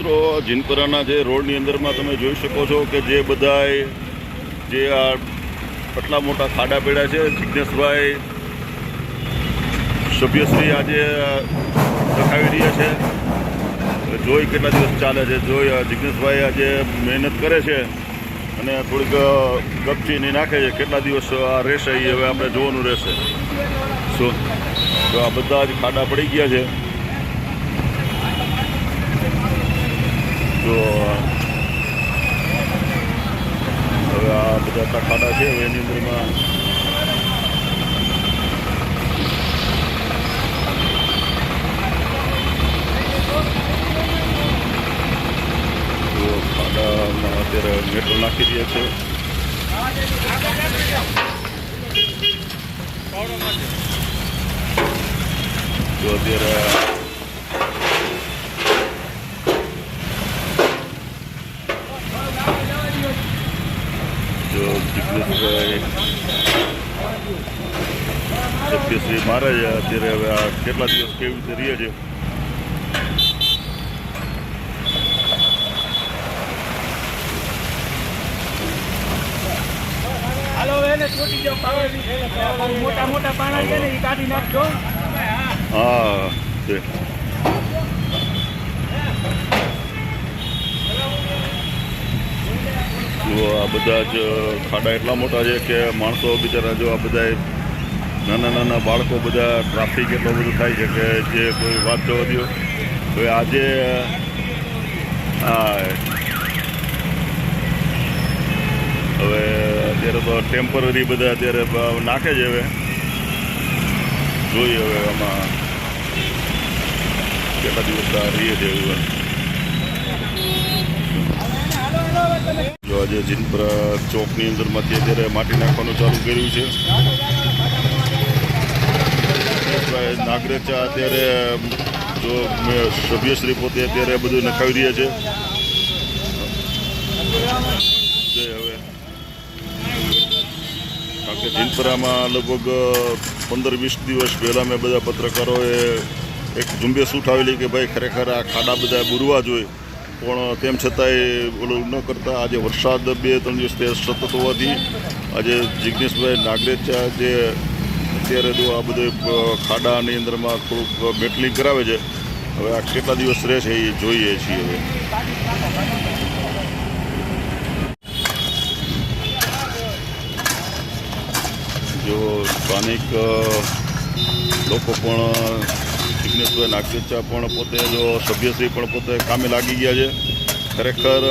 મિત્રો, જીનપરાના જે રોડની અંદરમાં તમે જોઈ શકો છો કે જે બધાય જે આ આટલા મોટા ખાડા પડ્યા છે જિજ્ઞેશભાઈ સભ્યશ્રી આજે દેખાવી રહ્યા છે. જોઈ કેટલા દિવસ ચાલે છે. જોઈ જિજ્ઞેશભાઈ આજે મહેનત કરે છે અને થોડીક ગપચીની નાખે છે. કેટલા દિવસ આ રહેશે એ હવે આપણે જોવાનું રહેશે. શું? તો આ બધા જ ખાડા પડી ગયા છે. તો હવે આ બધા આટલા ખાડા છે હવે એની અંદરમાં તો ખાડામાં અત્યારે મેટલ નાખી રહ્યા છે તો અત્યારે જો જિજ્ઞેશભાઈ સત્યશ્રી મારે છે અત્યારે હવે આ કેટલા દિવસ કેવી રીતે રહીએ છે હાલો એને છોટી જાઓ પાવર મોટા મોટા પાણા છે ને એ કાઢી નાખજો હા જો આ બધા જ ખાડા એટલા મોટા છે કે માણસો બિચારા જો આ બધા નાના નાના બાળકો બધા ટ્રાફિક એટલો બધું થાય છે કે જે કોઈ વાત જવા દો તો આજે હા હવે અત્યારે તો ટેમ્પરરી બધા અત્યારે નાખે છે હવે. જોઈએ હવે આમાં કેટલા દિવસ રહીએ છે એવું જો આજે જીનપુરા ચોકની અંદરમાંથી અત્યારે માટી નાખવાનું ચાલુ કર્યું છે. નાગરેચા અત્યારે, જો સભ્યશ્રી પોતે અત્યારે બધું નખાવી રહ્યા છે. હવે કારણ જીનપરામાં લગભગ પંદર વીસ દિવસ પહેલાં મેં બધા પત્રકારોએ એક ઝુંબેશ ઉઠાવેલી કે ભાઈ ખરેખર આ ખાડા બધા બુરવા જોઈએ. પણ તેમ છતાંય ઓલું ન કરતા. આજે વરસાદ બે, ત્રણ દિવસથી સતત હોવાથી આજે જિજ્ઞેશભાઈ નાગરેચા જે અત્યારે જો આ બધું ખાડાની અંદરમાં થોડુંક મેટલિંગ કરાવે છે. હવે આ કેટલા દિવસ રહે છે એ જોઈએ છીએ હવે. જો સ્થાનિક લોકો પણ જિજ્ઞેશભાઈ નાગરેચા પણ પોતે જો સભ્યશ્રી પણ પોતે કામે લાગી ગયા છે. ખરેખર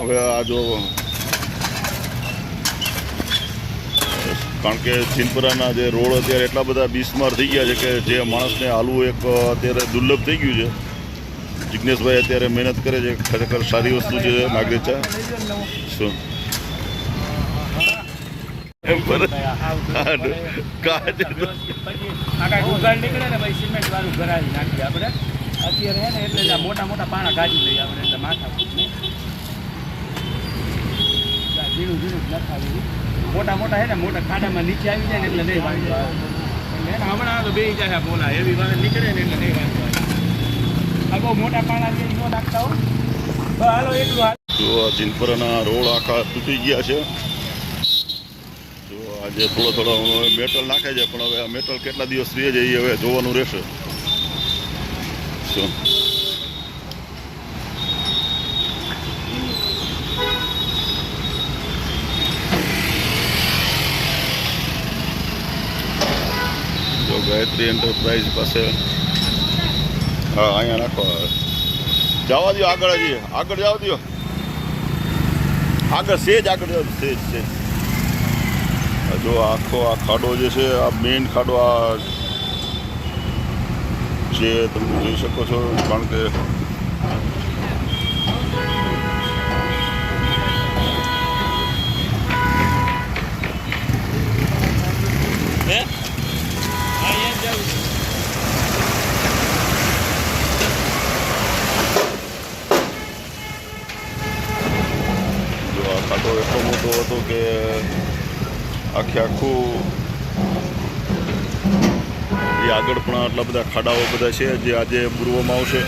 હવે આ જો, કારણ કે ચિંપરાના જે રોડ અત્યારે એટલા બધા બિસ્માર થઈ ગયા છે કે જે માણસને હાલવું એક અત્યારે દુર્લભ થઈ ગયું છે. જિજ્ઞેશભાઈ અત્યારે મહેનત કરે છે, ખરેખર સારી વસ્તુ છે નાગરેચા શું? એમ પર પછી આખા ગુગળ નીકળે ને ભાઈ સિમેન્ટ વાળું ઘરાવી નાખીએ આપણે. અત્યારે હે ને એટલે મોટા મોટા પાણા કાઢી લઈએ આપણે એટલે માથા ઝીણું ઝીણું જ નખાવી મોટા મોટા હે ને મોટા ખાડામાં નીચે આવી જાય ને એટલે નહીં વાંધો આવે. એટલે હમણાં તો બે જાય બોલા. એવી વાત નીકળે ને એટલે નહીં વાંધો આવે. આ બહુ મોટા પાણા ન નાખતા હો. હાલો એટલું હાલ. જો આ રોડ આખા તૂટી ગયા છે. જો આજે થોડો થોડો મેટલ નાખે છે, પણ હવે આ મેટલ કેટલા દિવસ રહે છે હવે જોવાનું રહેશે. શું? ગાયત્રી એન્ટરપ્રાઇઝ પાસે હા, અહીંયા નાખો જવા દો આગળ હજી. આગળ જવા દો આગળ સેજ આગળ સેજ સેજ. જો આખો આ ખાડો જે છે આ મેઇન ખાડો આ જે તમે જોઈ શકો છો કારણ કે જો આ એટલો મોટો હતો કે આખે આખું એ આગળ પણ આટલા બધા ખાડાઓ બધા છે, જે આજે પૂર્વમાં આવશે.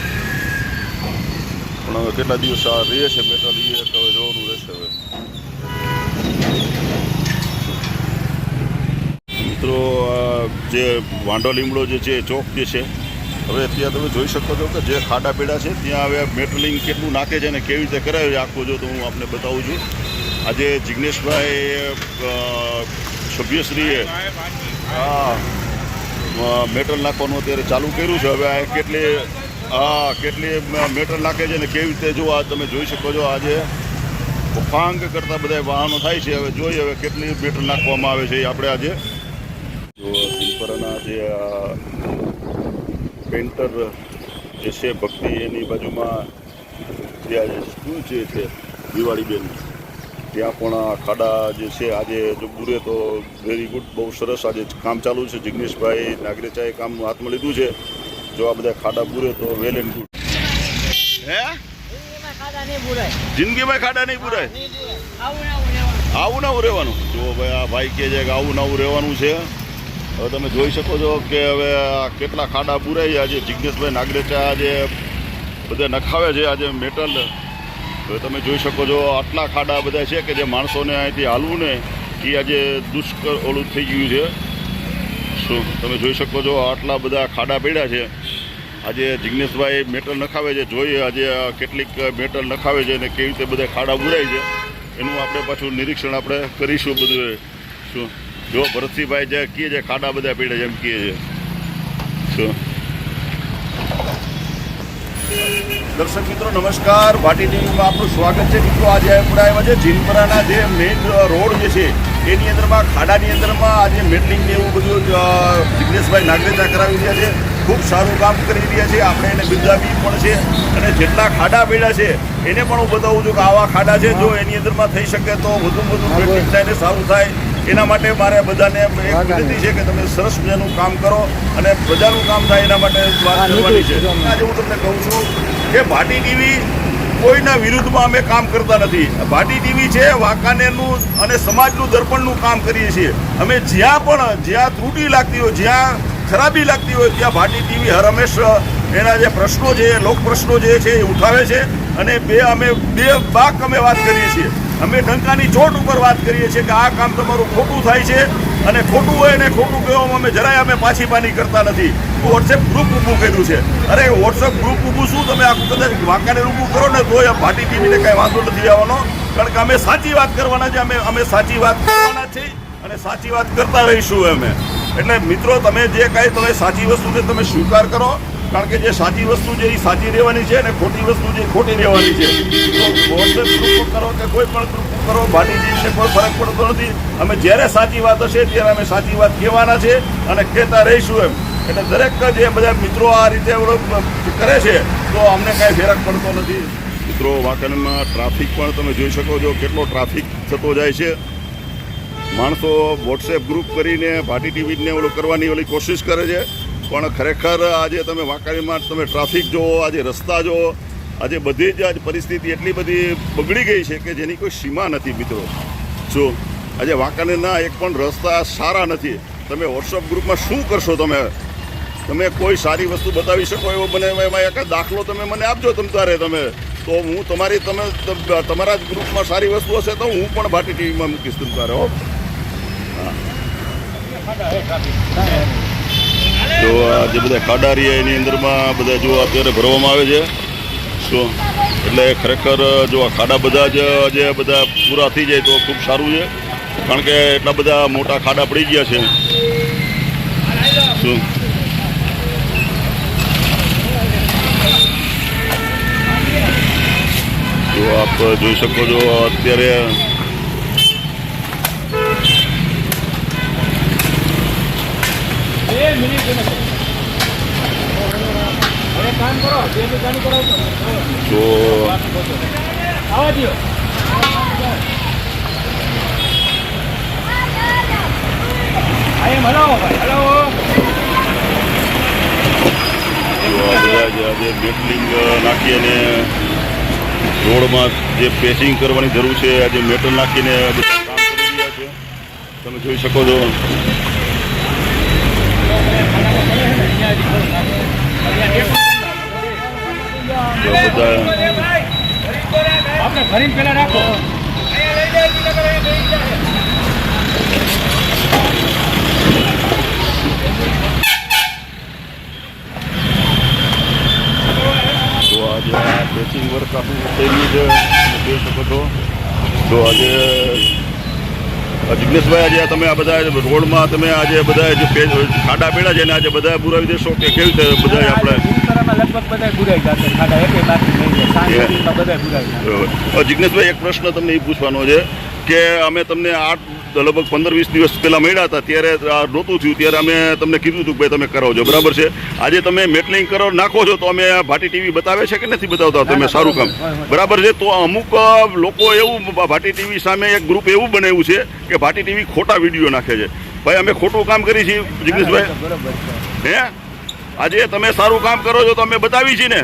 પણ હવે કેટલા દિવસ આ રહે છે મેટલ એ હવે જોવાનું રહેશે હવે. મિત્રો જે વાંઢો લીમડો જે છે, ચોક જે છે, હવે ત્યાં તમે જોઈ શકો છો કે જે ખાડા પેડા છે, ત્યાં હવે મેટલિંગ કેટલું નાખે છે અને કેવી રીતે કરાવે છે આખું જો તો હું આપને બતાવું છું. આજે જિગ્નેશભાઈ સભ્યશ્રીએ મેટલ નાખવાનું અત્યારે ચાલુ કર્યું છે. હવે આ કેટલી હા કેટલી મેટલ નાખે છે ને કેવી રીતે જો આ તમે જોઈ શકો છો આજે. ફાંગ કરતાં બધા વાહનો થાય છે. હવે જોઈએ હવે કેટલી મેટલ નાખવામાં આવે છે એ આપણે આજે. જો સિમ્પરના જે પેન્ટર જે છે, ભક્તિ એની બાજુમાં જે આજે સ્કૂલ જે છે, દિવાળીબેન. ત્યાં પણ આ ખાડા જે છે, આજે જો બુરે તો વેરી ગુડ બહુ સરસ આજે કામ ચાલુ છે. જિગ્નેશભાઈ નાગરેચાએ કામ હાથમાં લીધું છે. જો આ બધા ખાડા બુરે તો વેલ એન્ડ ગુડ હે? જિંદગીમાં ખાડા નહીં પુરાય આવું નવું રહેવાનું. જો ભાઈ, આ ભાઈ કહે છે કે આવું નવું રહેવાનું છે. હવે તમે જોઈ શકો છો કે હવે આ કેટલા ખાડા પુરાય આજે જિજ્ઞેશભાઈ નાગરેચા આજે બધા નખાવે છે. આજે મેટલ હવે તમે જોઈ શકો છો, આટલા ખાડા બધા છે કે જે માણસોને અહીંથી હાલવું ને, એ આજે દુષ્કર ઓલું થઈ ગયું છે. શું તમે જોઈ શકો છો, આટલા બધા ખાડા પડ્યા છે. આજે જિજ્ઞેશભાઈ મેટલ નખાવે છે, જોઈએ આજે કેટલીક મેટલ નખાવે છે અને કેવી રીતે બધા ખાડા બુરાય છે. એનું આપણે પાછું નિરીક્ષણ આપણે કરીશું બધું. શું? જો ભરતસિંહભાઈ જે કહે છે, ખાડા બધા પડ્યા છે, એમ કહે છે. શું? દર્શક મિત્રો નમસ્કાર. ભાટી ટીવીમાં આપનું સ્વાગત છે. મિત્રો આજે આપણે આવ્યા છે જીનપરાના જે મેઇન રોડ જે છે એની અંદરમાં ખાડાની અંદરમાં આજે મેટલિંગ ને એવું બધું જિગ્નેશભાઈ નાગરેચા કરાવી રહ્યા છે. ખૂબ સારું કામ કરી રહ્યા છે. આપણે એને બિરદાવી પણ છે અને જેટલા ખાડા પડ્યા છે એને પણ હું બતાવું છું કે આવા ખાડા છે જો એની અંદરમાં થઈ શકે તો વધુ વધુ મેટલિંગ થાય ને સારું થાય. એના માટે મારે બધાને એક વિનંતી છે કે તમે સરસ મજાનું કામ કરો અને બધાનું કામ થાય એના માટે વાત કરવાની છે. આજે હું તમને કહું છું કે ભાટી ટીવી કોઈના વિરુદ્ધમાં અમે કામ કરતા નથી. ભાટી ટીવી છે વાંકાનેરનું અને સમાજનું દર્પણનું કામ કરીએ છીએ. અમે જ્યાં પણ જ્યાં ત્રુટિ લાગતી હોય જ્યાં ખરાબી લાગતી હોય ત્યાં ભાટી ટીવી હર હંમેશ એના જે પ્રશ્નો છે લોક પ્રશ્નો જે છે એ ઉઠાવે છે. અને બે અમે બે બાક અમે વાત કરીએ છીએ. અમે ડંકાની ચોટ ઉપર વાત કરીએ છીએ કે આ કામ તમારું ખોટું થાય છે અને ખોટું હોય ને ખોટું કહેવામાં અમે જરાય અમે પાછી પાની કરતા નથી. વોટ્સએપ ગ્રુપ ઊભું કર્યું છે. અરે વોટ્સએપ ગ્રુપ ઊભું શું? તમે આખું કદાચ વાંકાને ઊભું કરો ને તોય ભાટી ટીવીને કાંઈ વાંધો નથી આવવાનો. કારણ કે અમે સાચી વાત કરવાના છે અમે અમે સાચી વાત કરવાના છીએ અને સાચી વાત કરતા રહીશું અમે. એટલે મિત્રો, તમે જે કાંઈ તમે સાચી વસ્તુ છે તમે સ્વીકાર કરો કારણ કે જે સાચી વસ્તુ છે એ સાચી રહેવાની છે અને ખોટી વસ્તુ જે ખોટી રહેવાની છે. તો વોટ્સએપ ગ્રુપ કરો કે કોઈ પણ ગ્રુપ કરો ભાટીજીને કોઈ ફરક પડતો નથી. અમે જ્યારે સાચી વાત હશે ત્યારે અમે સાચી વાત કહેવાના છે અને કહેતા રહીશું એમ. એટલે દરેક જે બધા મિત્રો આ રીતે કરે છે તો અમને કાંઈ ફેરક પડતો નથી. મિત્રો, વાંકાનેરમાં ટ્રાફિક પણ તમે જોઈ શકો છો કેટલો ટ્રાફિક થતો જાય છે. માણસો વોટ્સએપ ગ્રુપ કરીને ભાટી ટીવીને ઓલું કરવાની ઓલી કોશિશ કરે છે. પણ ખરેખર આજે તમે વાંકાણીમાં તમે ટ્રાફિક જુઓ, આજે રસ્તા જુઓ, આજે બધી જ આજ પરિસ્થિતિ એટલી બધી બગડી ગઈ છે કે જેની કોઈ સીમા નથી મિત્રો. જો આજે વાંકાનેરના એક પણ રસ્તા સારા નથી, તમે વોટ્સઅપ ગ્રુપમાં શું કરશો તમે? તમે કોઈ સારી વસ્તુ બતાવી શકો એવો મને એમાં એક દાખલો તમે મને આપજો તમ તારે તમે. તો હું તમારી તમે તમારા જ ગ્રુપમાં સારી વસ્તુ હશે તો હું પણ ભાટી ટીવીમાં મૂકીશ તમ તારે હો. જો આ જે બધા ખાડા રહ્યા એની અંદરમાં બધા જો અત્યારે ભરવામાં આવે છે શું એટલે ખરેખર જો આ ખાડા બધા જ જે બધા પૂરા થઈ જાય તો ખૂબ સારું છે, કારણ કે એટલા બધા મોટા ખાડા પડી ગયા છે. શું? જો આપ જોઈ શકો છો અત્યારે જે. આજે મેટલિંગ નાખી અને રોડમાં જે. પેસિંગ કરવાની જરૂર છે આજે મેટલ નાખીને કામ કરી રહ્યા છે તમે જોઈ શકો છો આપણે ભરીને પેલા રાખો. આજે આ પેચિંગ વર્ક આખું થઈ ગયું છે જોઈ શકો છો. તો આજે જિગ્નેશભાઈ આજે તમે આ બધા રોડમાં તમે આજે બધા જે ખાડા પેડા છે ને આજે બધા પુરાવી દેશો કે કેવી રીતે બધા આપણે જિગ્નેશભાઈ એક પ્રશ્ન તમને એ પૂછવાનો છે કે અમે તમને આઠ લગભગ પંદર વીસ દિવસ પહેલાં મળ્યા હતા ત્યારે આ નહોતું થયું. ત્યારે અમે તમને કીધું હતું કે ભાઈ તમે કરો છો બરાબર છે? આજે તમે મેટલિંગ કરો નાખો છો તો અમે ભાટી ટીવી બતાવે છે કે નથી બતાવતા તમે સારું કામ? બરાબર. છે? તો અમુક લોકો એવું ભાટી ટીવી સામે એક ગ્રુપ એવું બનાવ્યું છે કે ભાટી ટીવી ખોટા વીડિયો નાખે છે. ભાઈ અમે ખોટું કામ કરી છીએ જિગ્નેશભાઈ? હે? આજે તમે સારું કામ કરો છો તો અમે બતાવી છીએ ને.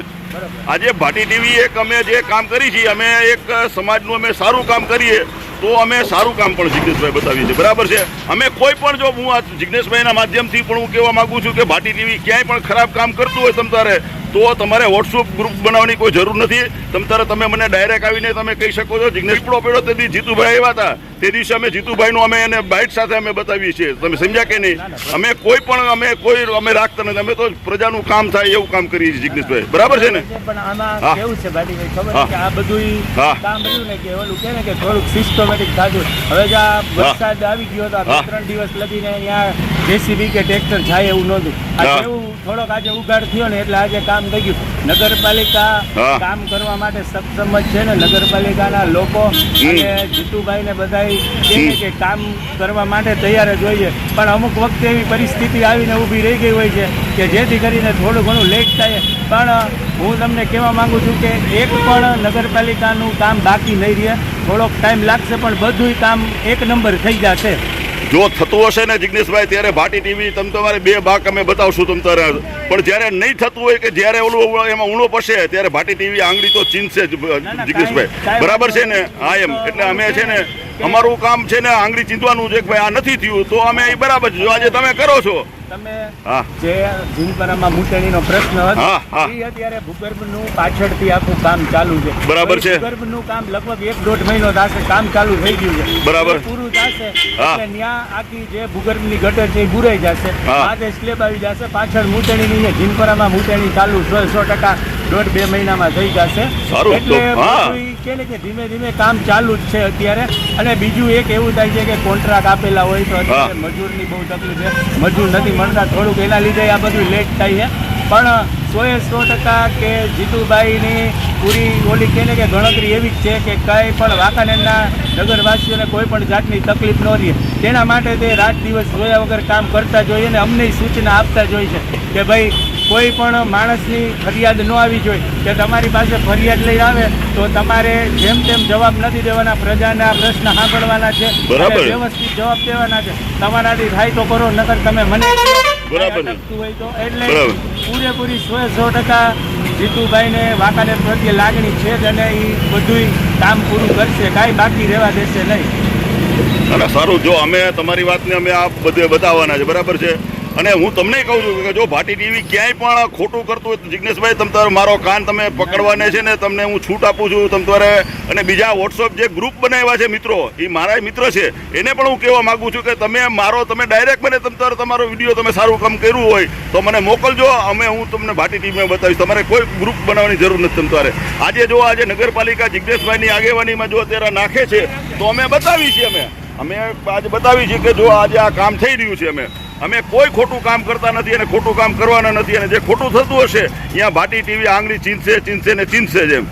આજે ભાટી ટીવી એક અમે જે કામ કરી છીએ અમે એક સમાજનું અમે સારું કામ કરીએ. તો અમે સારું કામ પણ જિજ્ઞેશભાઈ બતાવીએ છીએ. બરાબર છે? અમે કોઈ પણ જો હું આ જિજ્ઞેશભાઈના માધ્યમથી પણ હું કહેવા માગું છું કે ભાટી ટીવી ક્યાંય પણ ખરાબ કામ કરતું હોય તમ તારે તો તમારે વોટ્સઅપ ગ્રુપ બનાવવાની કોઈ જરૂર નથી. તમ તારે તમે મને ડાયરેક્ટ આવીને તમે કહી શકો છો જિગ્નેશ પડો પડ્યો તે દિવસ જીતુભાઈ આવ્યા હતા. તે દિવસે અમે જીતુભાઈનું અમે એને બાઇટ સાથે અમે બતાવીએ છીએ. તમે સમજ્યા કે નહીં? અમે કોઈ પણ અમે કોઈ અમે રાખતા નથી. અમે તો પ્રજાનું કામ થાય એવું કામ કરીએ છીએ જિગ્નેશભાઈ. બરાબર છે ને? પણ આમાં કેવું છે ભાટીભાઈ ખબર કે આ બધું. કામ રહ્યું ને કે ઓલું કે ને કે થોડુંક સિસ્ટમેટિક થાતું. હવે જો આ વરસાદ આવી ગયો તો આ બે હા. ત્રણ દિવસ લગીને અહીંયા જેસીબી કે ટ્રેક્ટર જાય એવું નહોતું આ હા. થોડોક આજે ઉગાડ થયો ને એટલે આજે કામ થઈ ગયું. નગરપાલિકા કામ કરવા માટે સક્ષમ જ છે ને નગરપાલિકાના લોકો અને જીતુભાઈ ને બધા કે કામ કરવા માટે તૈયાર જ હોઈએ પણ અમુક વખતે એવી પરિસ્થિતિ આવીને ઊભી રહી ગઈ હોય છે કે જેથી કરીને થોડું ઘણું લેટ થાય. પણ હું તમને કહેવા માંગુ છું કે એક પણ નગરપાલિકાનું કામ બાકી નહીં રહે. થોડોક ટાઈમ લાગશે પણ બધુંય કામ એક નંબર થઈ જશે. જો થતું હશે ને જિગ્નેશભાઈ ત્યારે ભાટી ટીવી તમે તમારે બે ભાગ અમે બતાવશું તમ તારે. પણ જ્યારે નહીં થતું હોય કે જ્યારે ઓલું એમાં ઊણો પડશે ત્યારે ભાટી ટીવી આંગળી તો ચીનશે જિગ્નેશભાઈ. બરાબર છે ને? હા એમ. એટલે અમે છે ને અમારું કામ છે ને આંગળી ચીંધવાનું છે કે ભાઈ આ નથી થયું તો અમે એ બરાબર જો આજે તમે કરો છો. તમે જે જીનપરામાં મૂંટેણીનો પ્રશ્ન હતો એ અત્યારે ભૂગર્ભનું પાછળથી આખું કામ ચાલુ છે. બરાબર છે. ભૂગર્ભનું કામ લગભગ એક દોઢ મહિનો થશે કામ ચાલુ થઈ ગયું છે. બરાબર. પૂરું થશે એટલે ત્યાં આખી જે ભૂગર્ભની ગટર છે એ બુરાઈ જશે. આજે સ્લેબ આવી જશે પાછળ મૂંટેણીની જીનપરામાં મૂંટેણી ચાલુ સો સો ટકા દોઢ બે મહિનામાં થઈ જશે. એટલે કે કે ધીમે ધીમે કામ ચાલુ જ છે અત્યારે. અને બીજું એક એવું થાય છે કે કોન્ટ્રાક્ટ આપેલા હોય તો અત્યારે મજૂરની બહુ તકલીફ છે. મજૂર નથી મળતા થોડુંક એના લીધે આ બધું લેટ થાય છે. પણ સોએ સો ટકા કે જીતુભાઈની પૂરી ઓલી ને કે ગણતરી એવી જ છે કે કંઈ પણ વાંકાનેરના નગરવાસીઓને કોઈ પણ જાતની તકલીફ ન રહે. તેના માટે તે રાત દિવસ જોયા વગર કામ કરતા જોઈએ અને અમને સૂચના આપતા જોઈએ છે કે ભાઈ કોઈ પણ માણસની ફરિયાદ ન આવી જોઈએ કે તમારી પાસે ફરિયાદ લઈ આવે તો તમારે જેમ તેમ જવાબ નથી દેવાના પ્રજાના પ્રશ્ન સાંભળવાના છે. વ્યવસ્થિત જવાબ દેવાના છે. તમારાથી થાય તો કરો નકર તમે મને હોય તો એટલે પૂરેપૂરી સો સો ટકા જીતુભાઈને વાંકાનેર પ્રત્યે લાગણી છે જ અને એ બધુંય કામ પૂરું કરશે. કાંઈ બાકી રહેવા દેશે નહીં. અને સારું જો અમે તમારી વાતને અમે આ બધે બતાવવાના છે બરાબર છે? અને હું તમને કહું છું કે જો ભાટી ટીવી ક્યાંય પણ ખોટું કરતું હોય તો જિગ્નેશભાઈ, તમ તમારે મારો કાન તમે પકડવાને છે ને તમને હું છૂટ આપું છું, તમ તમારે અને બીજા વોટ્સઅપ જે ગ્રુપ બનાવ્યા છે મિત્રો, એ મારા મિત્ર છે. એને પણ હું કહેવા માંગુ છું કે તમે મારો તમે ડાયરેક્ટ મને તમ તમારે તમારો વીડિયો તમે સારું કામ કર્યું હોય, તો મને મોકલજો. અમે હું તમને ભાટી ટીવીમાં બતાવીશ. તમારે કોઈ ગ્રુપ બનાવવાની જરૂર નથી તમ તમારે આજે જો આજે નગરપાલિકા જિગ્નેશભાઈની આગેવાનીમાં જો અત્યારે નાખે છે, તો અમે બતાવી છીએ અમે. અમે આજે બતાવી છીએ કે જો આજે આ કામ થઈ રહ્યું છે અમે. અમે કોઈ ખોટું કામ કરતા નથી અને ખોટું કામ કરવાના નથી અને જે ખોટું થતું હશે ત્યાં ભાટી ટીવી આંગળી ચીંધશે ચીંધશે ને ચીંધશે જ એમ.